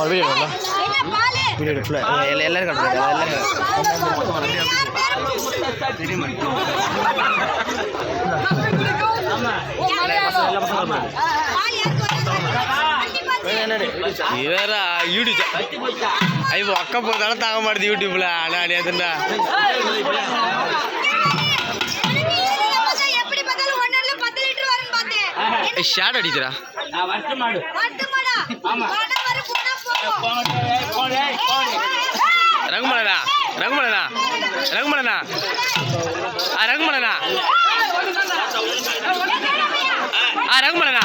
ஒரு video Balu video எடு ஃபுல்லாக எல்லா எல்லாரும் கட்டுறது எல்லாரும் இவர யூடியூப் ஐயோ அக்க போதாலும் தாங்க மாட்டேது யூடியூப்ல அடியாதுண்டா ஷாட் அடிக்கிறா மட்டுமாடா ரகுமலனா? ரகுமலனா? ரகுமலனா? ஆ ரகுமலனா? ஆ ரகுமலனா?